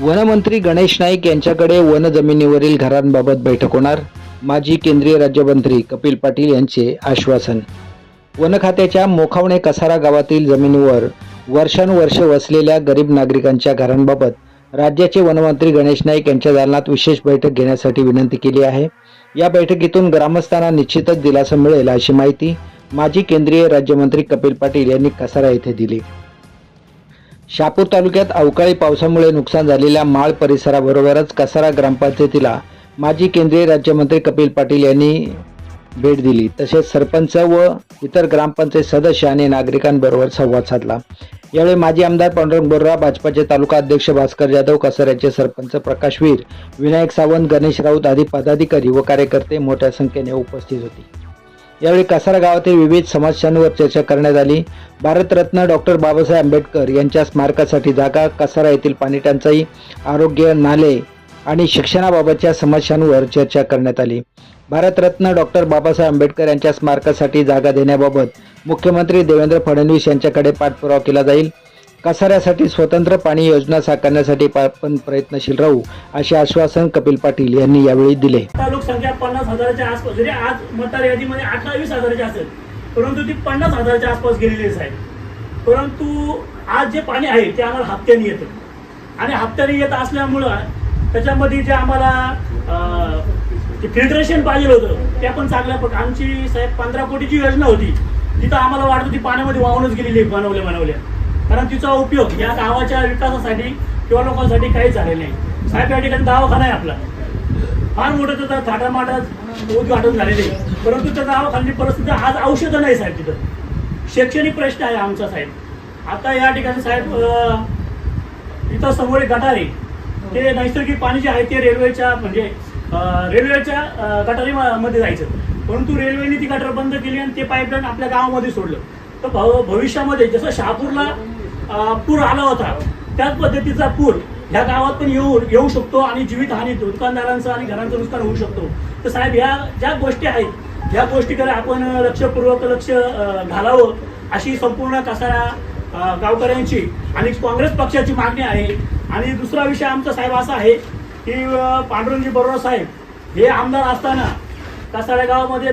वनमंत्री गणेश नाईक यांच्याकडे वन जमिनीवरील घरांबाबत बैठक होणार. माजी केंद्रीय राज्यमंत्री कपिल पाटील यांचे आश्वासन. वन खात्याच्या मोखावणे कसारा गावातील जमिनीवर वर्षानुवर्ष वसलेल्या गरीब नागरिकांच्या घरांबाबत राज्याचे वनमंत्री गणेश नाईक यांच्या दालनात विशेष बैठक घेण्यासाठी विनंती केली आहे. या बैठकीतून ग्रामस्थांना निश्चितच दिलासा मिळेल अशी माहिती माजी केंद्रीय राज्यमंत्री कपिल पाटील यांनी कसारा येथे दिली. शापूर तालुक्यात अवकाळी पावसामुळे नुकसान झालेल्या माळ परिसराबरोबरच कसारा ग्रामपंचायतीला माजी केंद्रीय राज्यमंत्री कपिल पाटील यांनी भेट दिली. तसेच सरपंच व इतर ग्रामपंचायत सदस्य आणि नागरिकांबरोबर संवाद साधला. यावेळी माजी आमदार पांडुरंग बोर्रा भाजपाचे तालुका अध्यक्ष भास्कर जाधव कसाऱ्याचे सरपंच प्रकाश वीर विनायक सावंत गणेश राऊत आदी पदाधिकारी व कार्यकर्ते मोठ्या संख्येने उपस्थित होते. यावेळी कसारा गावातील विविध समस्यांवर चर्चा करण्यात आली. भारतरत्न डॉक्टर बाबासाहेब आंबेडकर यांच्या स्मारकासाठी जागा कसारा येथील पाणी टंचाई आरोग्य नाले आणि शिक्षणाबाबतच्या समस्यांवर चर्चा करण्यात आली. भारतरत्न डॉक्टर बाबासाहेब आंबेडकर यांच्या स्मारकासाठी जागा देण्याबाबत मुख्यमंत्री देवेंद्र फडणवीस यांच्याकडे पाठपुरावा केला जाईल. कसाऱ्यासाठी स्वतंत्र पाणी योजना साकारण्यासाठी आपण प्रयत्नशील राहू असे आश्वासन कपिल पाटील यांनी यावेळी दिले. लोकसंख्या पन्नास हजाराच्या आसपास जरी आज मतदार यादीमध्ये अठ्ठावीस हजाराची असेल परंतु ती पन्नास हजाराच्या आसपास गेलेली आहे परंतु आज जे पाणी आहे ते आम्हाला हप्त्याने येतं. आणि हप्त्याने येत असल्यामुळं त्याच्यामध्ये जे आम्हाला अं, फिल्ट्रेशन पाहिजे होतं ते पण चांगल्या प्रकार आमची साहेब पंधरा कोटीची योजना होती. तिथं आम्हाला वाटतं ती पाण्यामध्ये वाहूनच गेलेली बनवल्या बनवल्या. कारण तिचा उपयोग या गावाच्या विकासासाठी किंवा लोकांसाठी काहीच झालेला नाही. साहेब या ठिकाणी दवाखाना आहे आपला. फार मोठं त्याचा थाटामाटा उद्घाटन झालेले आहे. परंतु त्या दवाखान्याची परिस्थिती आज औषधं नाही साहेब तिथं. शैक्षणिक प्रश्न आहे आमचा साहेब. आता या ठिकाणी साहेब इथं समोर एक गटार आहे. ते नैसर्गिक पाणी जे आहे ते रेल्वेच्या म्हणजे रेल्वेच्या गटारीमध्ये जायचं. परंतु रेल्वेने ती गटार बंद केली आणि ते पाईपलाईन आपल्या गावामध्ये सोडलं. तर भविष्यामध्ये जसं शहापूरला पूर आला होता. त्याच पद्धतीचा पूर ह्या गावात पण येऊ येऊ शकतो आणि जीवितहानी दुकानदारांचं आणि घरांचं नुकसान होऊ शकतो. तर साहेब ह्या ज्या गोष्टी आहेत ह्या गोष्टीकडे आपण लक्षपूर्वक लक्ष घालावं अशी संपूर्ण कसारा गावकऱ्यांची आणि काँग्रेस पक्षाची मागणी आहे. आणि दुसरा विषय आमचा साहेब असा आहे की पांडुरंगजी बरोबर साहेब हे आमदार असताना कसारा गावामध्ये